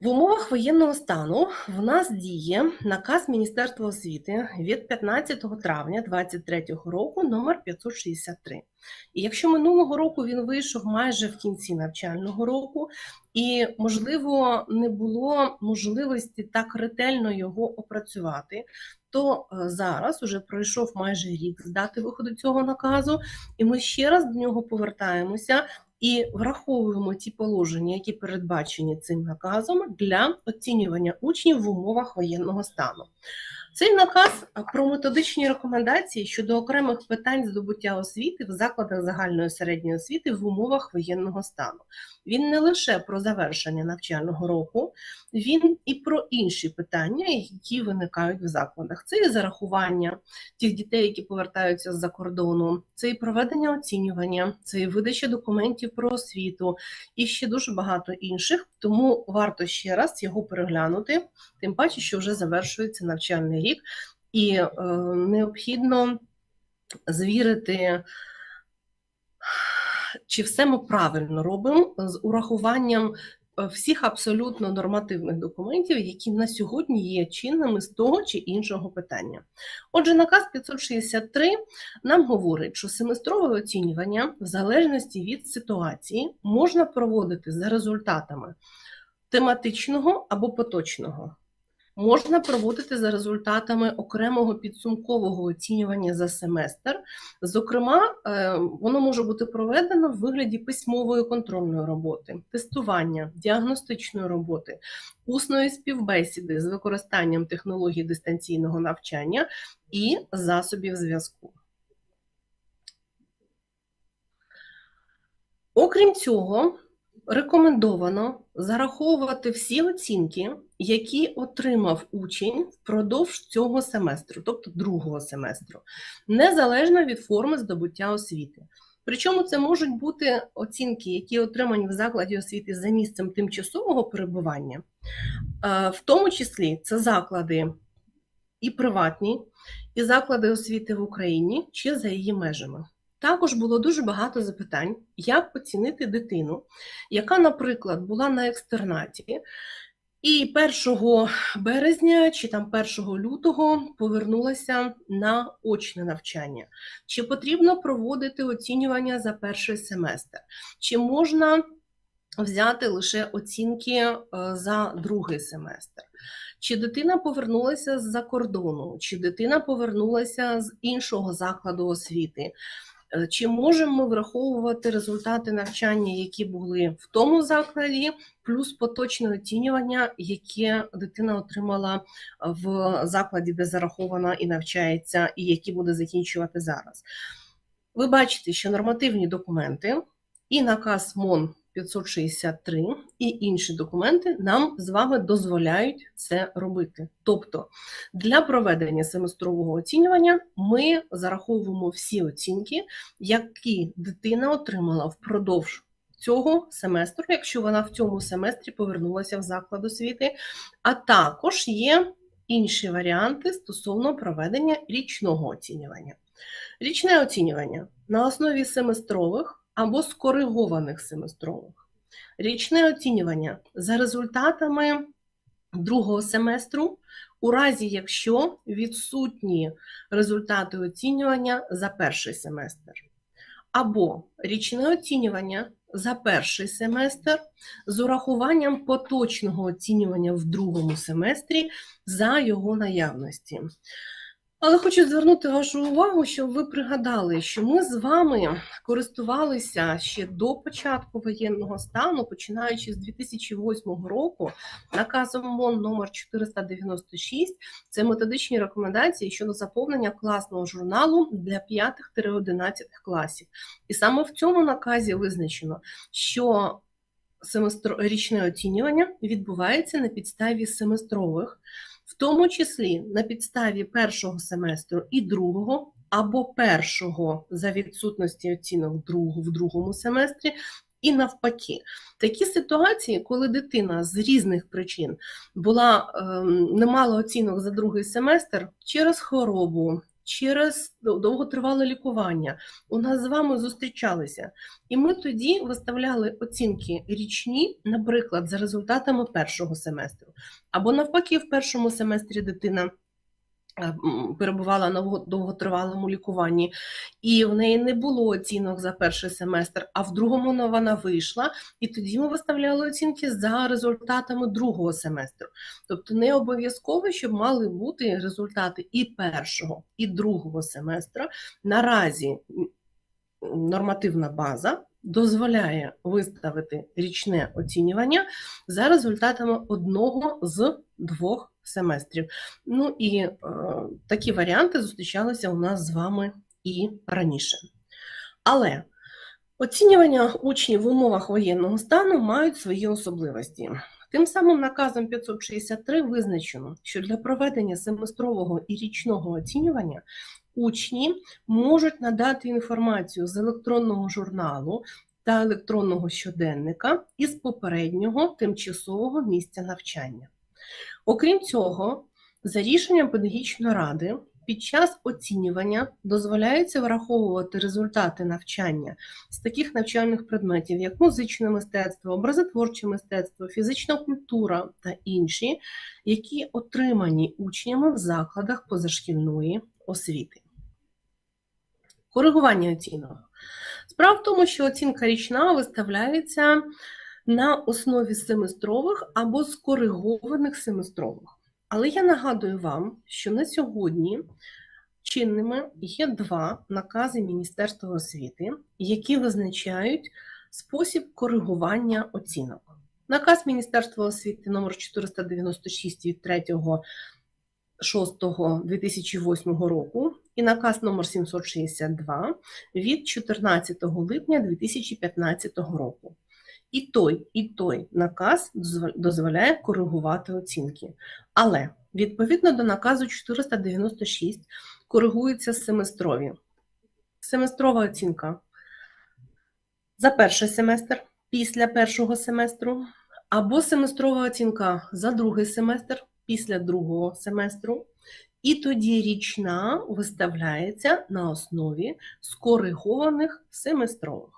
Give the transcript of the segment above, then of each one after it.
В умовах воєнного стану в нас діє наказ Міністерства освіти від 15 травня 2023 року номер 563. І якщо минулого року він вийшов майже в кінці навчального року, і, можливо, не було можливості так ретельно його опрацювати, то е, зараз уже пройшов майже рік з дати виходу цього наказу, і ми ще раз до нього повертаємося і враховуємо ті положення, які передбачені цим наказом для оцінювання учнів в умовах воєнного стану. Цей наказ про методичні рекомендації щодо окремих питань здобуття освіти в закладах загальної середньої освіти в умовах воєнного стану. Він не лише про завершення навчального року, він і про інші питання, які виникають в закладах. Це і зарахування тих дітей, які повертаються з-за кордону, це і проведення оцінювання, це і видача документів про освіту і ще дуже багато інших. Тому варто ще раз його переглянути, тим паче, що вже завершується навчальний рік, і е, необхідно звірити. Чи все ми правильно робимо з урахуванням е, всіх абсолютно нормативних документів, які на сьогодні є чинними з того чи іншого питання? Отже, наказ 563 нам говорить, що семестрове оцінювання в залежності від ситуації можна проводити за результатами тематичного або поточного. Можна проводити за результатами окремого підсумкового оцінювання за семестр. Зокрема, е, воно може бути проведено в вигляді письмової контрольної роботи, тестування, діагностичної роботи, усної співбесіди з використанням технологій дистанційного навчання і засобів зв'язку. Окрім цього, рекомендовано зараховувати всі оцінки, які отримав учень впродовж цього семестру, тобто другого семестру, незалежно від форми здобуття освіти. Причому це можуть бути оцінки, які отримані в закладі освіти за місцем тимчасового перебування, в тому числі це заклади і приватні, і заклади освіти в Україні чи за її межами. Також було дуже багато запитань, як оцінити дитину, яка, наприклад, була на екстернаті, і 1 березня чи там 1 лютого повернулася на очне навчання. Чи потрібно проводити оцінювання за перший семестр? Чи можна взяти лише оцінки е, за другий семестр? Чи дитина повернулася з-за кордону, чи дитина повернулася з іншого закладу освіти? Е, чи можемо ми враховувати результати навчання, які були в тому закладі, плюс поточне оцінювання, яке дитина отримала в закладі, де зарахована і навчається, і які буде закінчувати зараз? Ви бачите, що нормативні документи і наказ МОН 563 і інші документи нам з вами дозволяють це робити. Тобто для проведення семестрового оцінювання ми зараховуємо всі оцінки, які дитина отримала впродовж цього семестру, якщо вона в цьому семестрі повернулася в заклад освіти, а також є інші варіанти стосовно проведення річного оцінювання. Річне оцінювання на основі семестрових або скоригованих семестрових. Річне оцінювання за результатами другого семестру, у разі якщо відсутні результати оцінювання за перший семестр, або річне оцінювання за перший семестр з урахуванням поточного оцінювання в другому семестрі за його наявності. Але хочу звернути вашу увагу, щоб ви пригадали, що ми з вами користувалися ще до початку воєнного стану, починаючи з 2008 року, наказом МОН номер 496 це методичні рекомендації щодо заповнення класного журналу для 5-11 класів. І саме в цьому наказі визначено, що семестро-річне оцінювання відбувається на підставі семестрових тому числі на підставі першого семестру і другого, або першого за відсутності оцінок другого в другому семестрі, і навпаки, такі ситуації, коли дитина з різних причин була ем, не мала оцінок за другий семестр через хворобу, через довготривале лікування. У нас з вами зустрічалися. І ми тоді виставляли оцінки річні, наприклад, за результатами першого семестру. Або навпаки, в першому семестрі дитина перебувала на довготривалому лікуванні, і в неї не було оцінок за перший семестр, а в другому вона вийшла, і тоді ми виставляли оцінки за результатами другого семестру. Тобто не обов'язково, щоб мали бути результати і першого, і другого семестра. Наразі нормативна база дозволяє виставити річне оцінювання за результатами одного з двох семестрів. Ну і е, такі варіанти зустрічалися у нас з вами і раніше. Але оцінювання учнів в умовах воєнного стану мають свої особливості. Тим самим наказом 563 визначено, що для проведення семестрового і річного оцінювання учні можуть надати інформацію з електронного журналу та електронного щоденника із попереднього тимчасового місця навчання. Окрім цього, за рішенням педагогічної ради під час оцінювання дозволяється враховувати результати навчання з таких навчальних предметів, як музичне мистецтво, образотворче мистецтво, фізична культура та інші, які отримані учнями в закладах позашкільної освіти. Коригування оцінок. Справа в тому, що оцінка річна виставляється на основі семестрових або скоригованих семестрових. Але я нагадую вам, що на сьогодні чинними є два накази Міністерства освіти, які визначають спосіб коригування оцінок. Наказ Міністерства освіти номер 496 від 3 6-2008 року і наказ номер 762 від 14 липня 2015 року. І той, і той наказ дозволяє коригувати оцінки. Але відповідно до наказу 496 коригуються семестрові. Семестрова оцінка за перший семестр після першого семестру, або семестрова оцінка за другий семестр після другого семестру. І тоді річна виставляється на основі скоригованих семестрових.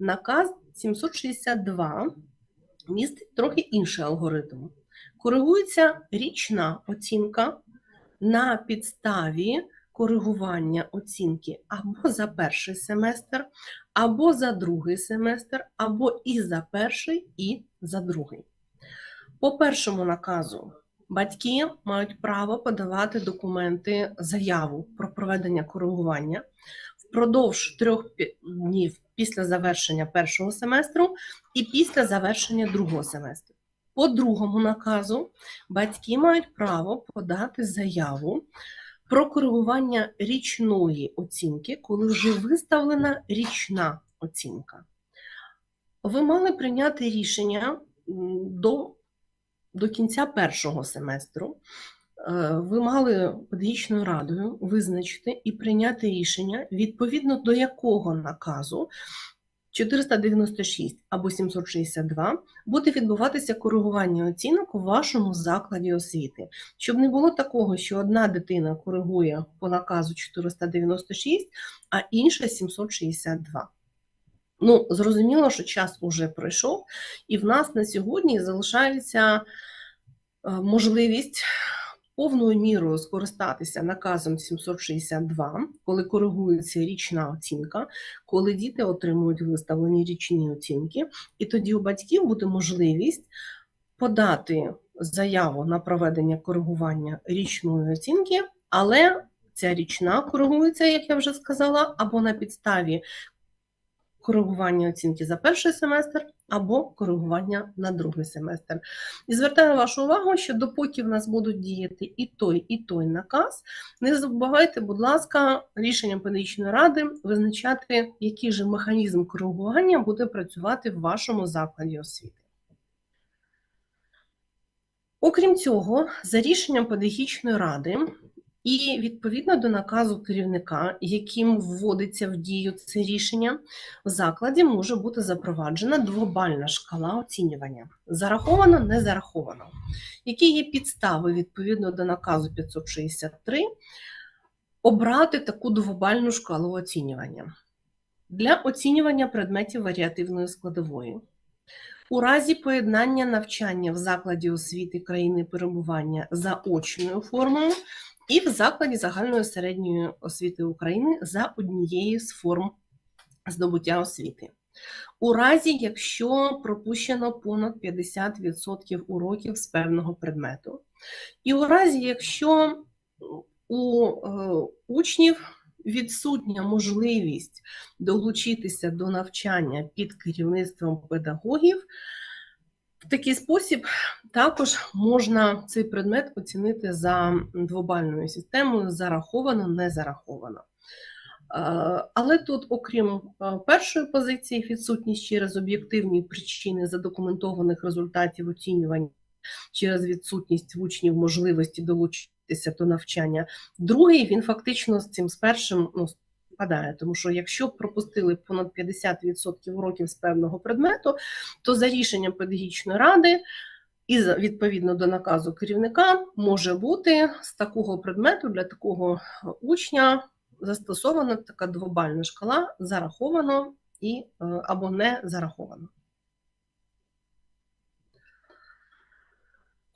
Наказ 762 містить трохи інший алгоритм. Коригується річна оцінка на підставі коригування оцінки або за перший семестр, або за другий семестр, або і за перший, і за другий. По першому наказу батьки мають право подавати документи, заяву про проведення коригування впродовж трьох днів після завершення першого семестру і після завершення другого семестру. По другому наказу батьки мають право подати заяву про коригування річної оцінки, коли вже виставлена річна оцінка. Ви мали прийняти рішення до, до кінця першого семестру. Е, Ви мали педагогічною радою визначити і прийняти рішення, відповідно до якого наказу 496 або 762 буде відбуватися коригування оцінок у вашому закладі освіти, щоб не було такого, що одна дитина коригує по наказу 496, а інша 762. Ну, зрозуміло, що час уже пройшов, і в нас на сьогодні залишається е, можливість повною мірою скористатися наказом 762, коли коригується річна оцінка, коли діти отримують виставлені річні оцінки, і тоді у батьків буде можливість подати заяву на проведення коригування річної оцінки, але ця річна коригується, як я вже сказала, або на підставі коригування оцінки за перший семестр, або коригування на другий семестр. І звертаю вашу увагу, що допоки в нас будуть діяти і той, і той наказ, не забувайте, будь ласка, рішенням педагогічної ради визначати, який же механізм коригування буде працювати в вашому закладі освіти. Окрім цього, за рішенням педагогічної ради і відповідно до наказу керівника, яким вводиться в дію це рішення, в закладі може бути запроваджена двобальна шкала оцінювання. Зараховано, не зараховано. Які є підстави відповідно до наказу 563 обрати таку двобальну шкалу оцінювання. Для оцінювання предметів варіативної складової. У разі поєднання навчання в закладі освіти країни перебування за очною формою і в закладі загальної середньої освіти України за однією з форм здобуття освіти. У разі, якщо пропущено понад 50% уроків з певного предмету. І у разі, якщо у е, учнів відсутня можливість долучитися до навчання під керівництвом педагогів, в такий спосіб також можна цей предмет оцінити за двобальною системою зараховано, не зараховано. Е, Але тут, окрім е, першої позиції, відсутність через об'єктивні причини задокументованих результатів оцінювання через відсутність учнів можливості долучитися до навчання. Другий він фактично з цим з першим ну, спадає, тому що якщо пропустили понад 50% уроків з певного предмету, то за рішенням педагогічної ради. І відповідно до наказу керівника може бути з такого предмету для такого учня застосована така двобальна шкала зараховано і е, або не зараховано.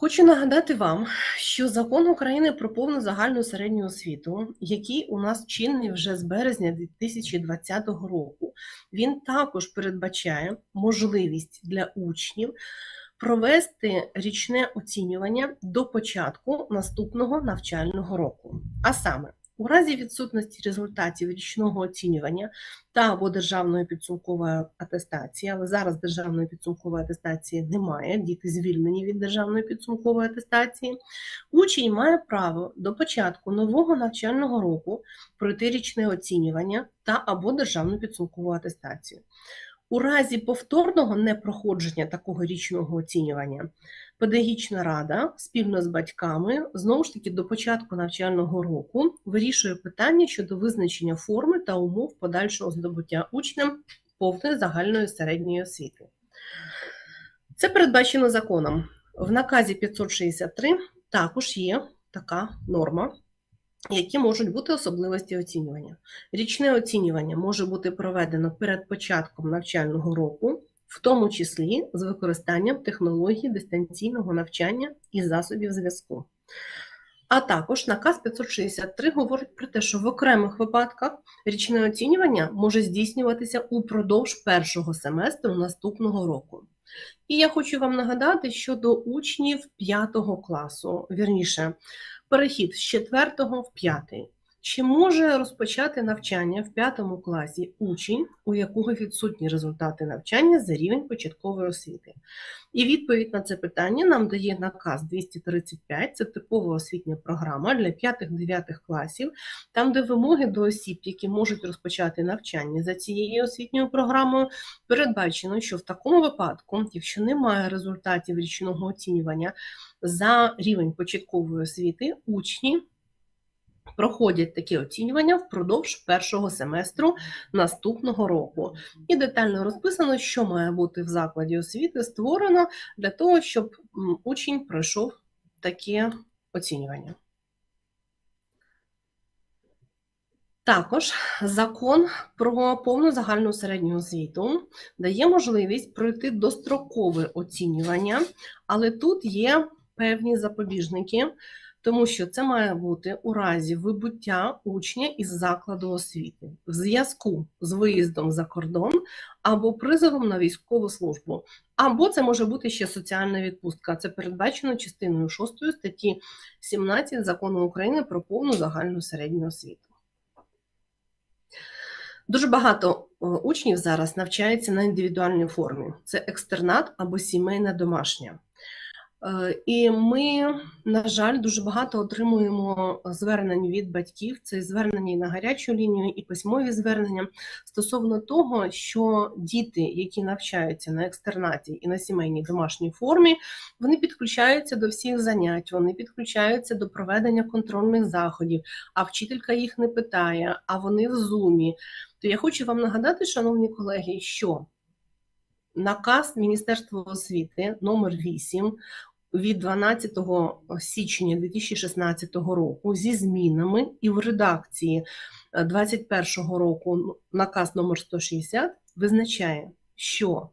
Хочу нагадати вам, що закон України про повну загальну середню освіту, який у нас чинний вже з березня 2020 року, він також передбачає можливість для учнів провести річне оцінювання до початку наступного навчального року. А саме, у разі відсутності результатів річного оцінювання та або державної підсумкової атестації, але зараз державної підсумкової атестації немає, діти звільнені від державної підсумкової атестації, учень має право до початку нового навчального року пройти річне оцінювання та або державну підсумкову атестацію. У разі повторного непроходження такого річного оцінювання педагогічна рада спільно з батьками знову ж таки до початку навчального року вирішує питання щодо визначення форми та умов подальшого здобуття учням повної загальної середньої освіти. Це передбачено законом. В наказі 563 також є така норма, які можуть бути особливості оцінювання. Річне оцінювання може бути проведено перед початком навчального року, в тому числі з використанням технологій дистанційного навчання і засобів зв'язку. А також наказ 563 говорить про те, що в окремих випадках річне оцінювання може здійснюватися упродовж першого семестру наступного року. І я хочу вам нагадати щодо учнів 5 класу, вірніше, перехід з четвертого в 5. Чи може розпочати навчання в 5 класі учень, у якого відсутні результати навчання за рівень початкової освіти? І відповідь на це питання нам дає наказ 235, це типова освітня програма для 5-9 класів, там, де вимоги до осіб, які можуть розпочати навчання за цією освітньою програмою, передбачено, що в такому випадку, якщо немає результатів річного оцінювання за рівень початкової освіти, учні проходять таке оцінювання впродовж першого семестру наступного року. І детально розписано, що має бути в закладі освіти створено для того, щоб учень пройшов таке оцінювання. Також закон про повну загальну середню освіту дає можливість пройти дострокове оцінювання, але тут є певні запобіжники, тому що це має бути у разі вибуття учня із закладу освіти в зв'язку з виїздом за кордон або призовом на військову службу. Або це може бути ще соціальна відпустка. Це передбачено частиною 6 статті 17 закону України про повну загальну середню освіту. Дуже багато е, учнів зараз навчається на індивідуальній формі. Це екстернат або сімейна домашня. Е, І ми, на жаль, дуже багато отримуємо звернень від батьків. Це звернення і на гарячу лінію, і письмові звернення стосовно того, що діти, які навчаються на екстернаті і на сімейній домашній формі, вони підключаються до всіх занять, вони підключаються до проведення контрольних заходів, а вчителька їх не питає, а вони в зумі. То я хочу вам нагадати, шановні колеги, що наказ Міністерства освіти номер 8 від 12 січня 2016 року зі змінами і в редакції е, 21 року наказ номер 160 визначає, що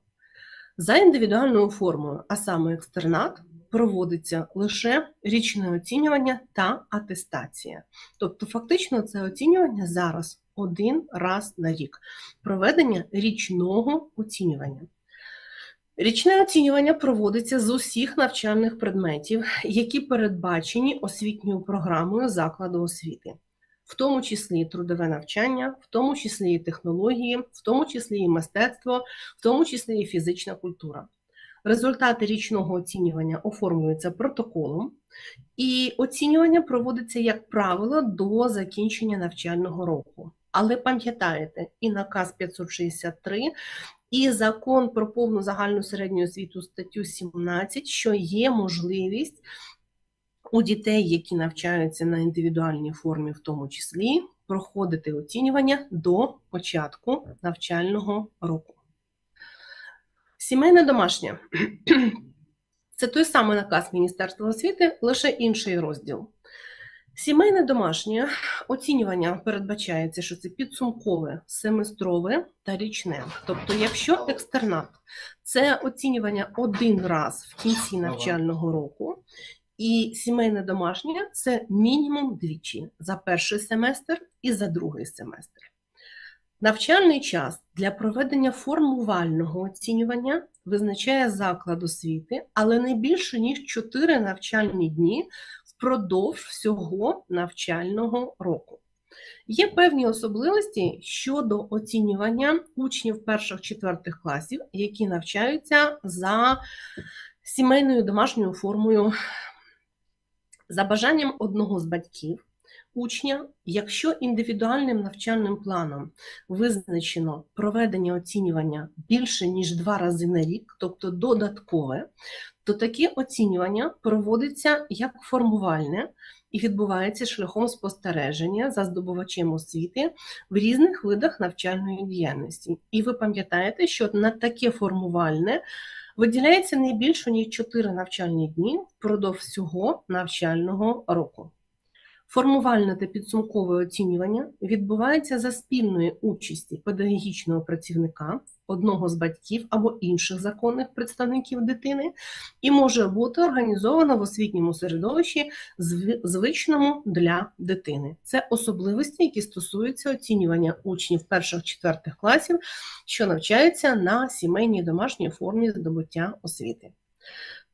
за індивідуальною формою, а саме екстернат, проводиться лише річне оцінювання та атестація. Тобто, фактично, це оцінювання зараз один раз на рік. Проведення річного оцінювання. Річне оцінювання проводиться з усіх навчальних предметів, які передбачені освітньою програмою закладу освіти, в тому числі трудове навчання, в тому числі і технології, в тому числі і мистецтво, в тому числі і фізична культура. Результати річного оцінювання оформлюються протоколом, і оцінювання проводиться, як правило, до закінчення навчального року. Але пам'ятаєте, і наказ 563, і закон про повну загальну середню освіту статтю 17, що є можливість у дітей, які навчаються на індивідуальній формі, в тому числі, проходити оцінювання до початку навчального року. Сімейне домашнє це той самий наказ Міністерства освіти, лише інший розділ. Сімейне домашнє оцінювання передбачається, що це підсумкове, семестрове та річне. Тобто, якщо екстернат це оцінювання один раз в кінці навчального року, і сімейне домашнє це мінімум двічі за перший семестр і за другий семестр. Навчальний час для проведення формувального оцінювання визначає заклад освіти, але не більше ніж 4 навчальні дні впродовж всього навчального року. Є певні особливості щодо оцінювання учнів перших-четвертих класів, які навчаються за сімейною домашньою формою, за бажанням одного з батьків учня, якщо індивідуальним навчальним планом визначено проведення оцінювання більше ніж два рази на рік, тобто додаткове, то таке оцінювання проводиться як формувальне і відбувається шляхом спостереження за здобувачем освіти в різних видах навчальної діяльності. І ви пам'ятаєте, що на таке формувальне виділяється не більше ніж 4 навчальні дні впродовж всього навчального року. Формувальне та підсумкове оцінювання відбувається за спільної участі педагогічного працівника, одного з батьків або інших законних представників дитини, і може бути організовано в освітньому середовищі звичному для дитини. Це особливості, які стосуються оцінювання учнів перших-четвертих класів, що навчаються на сімейній домашній формі здобуття освіти.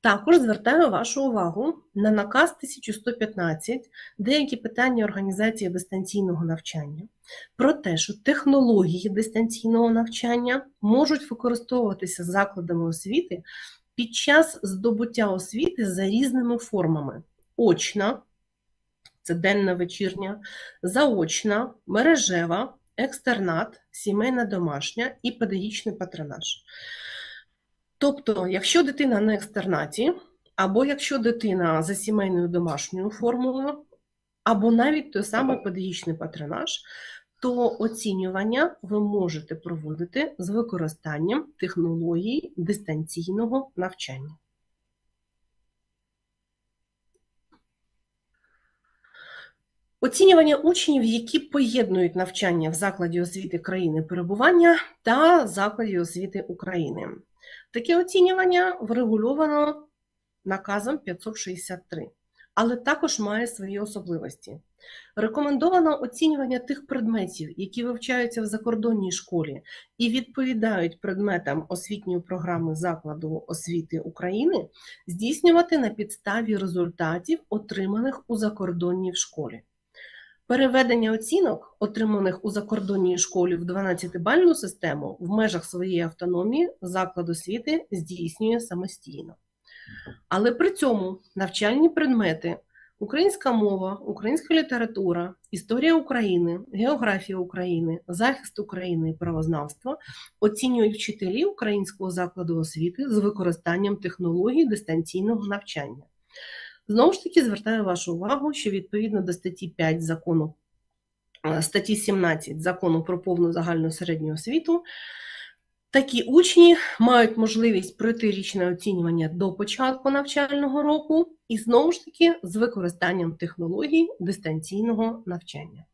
Також звертаю вашу увагу на наказ 1115 деякі питання організації дистанційного навчання про те, що технології дистанційного навчання можуть використовуватися закладами освіти під час здобуття освіти за різними формами: очна, це денна вечірня, заочна, мережева, екстернат, сімейна домашня і педагогічний патронаж. Тобто, якщо дитина на екстернаті, або якщо дитина за сімейною домашньою формулою, або навіть той самий педагогічний патронаж, то оцінювання ви можете проводити з використанням технологій дистанційного навчання. Оцінювання учнів, які поєднують навчання в закладі освіти країни перебування та закладі освіти України. Таке оцінювання врегульовано наказом 563, але також має свої особливості. Рекомендовано оцінювання тих предметів, які вивчаються в закордонній школі і відповідають предметам освітньої програми закладу освіти України, здійснювати на підставі результатів, отриманих у закордонній школі. Переведення оцінок, отриманих у закордонній школі в 12-бальну систему, в межах своєї автономії заклад освіти здійснює самостійно. Але при цьому навчальні предмети українська мова, українська література, історія України, географія України, захист України і правознавство оцінюють вчителі українського закладу освіти з використанням технологій дистанційного навчання. Знову ж таки, звертаю вашу увагу, що відповідно до статті 5 закону, е, статті 17 закону про повну загальну середню освіту, Такі учні мають можливість пройти річне оцінювання до початку навчального року і знову ж таки з використанням технологій дистанційного навчання.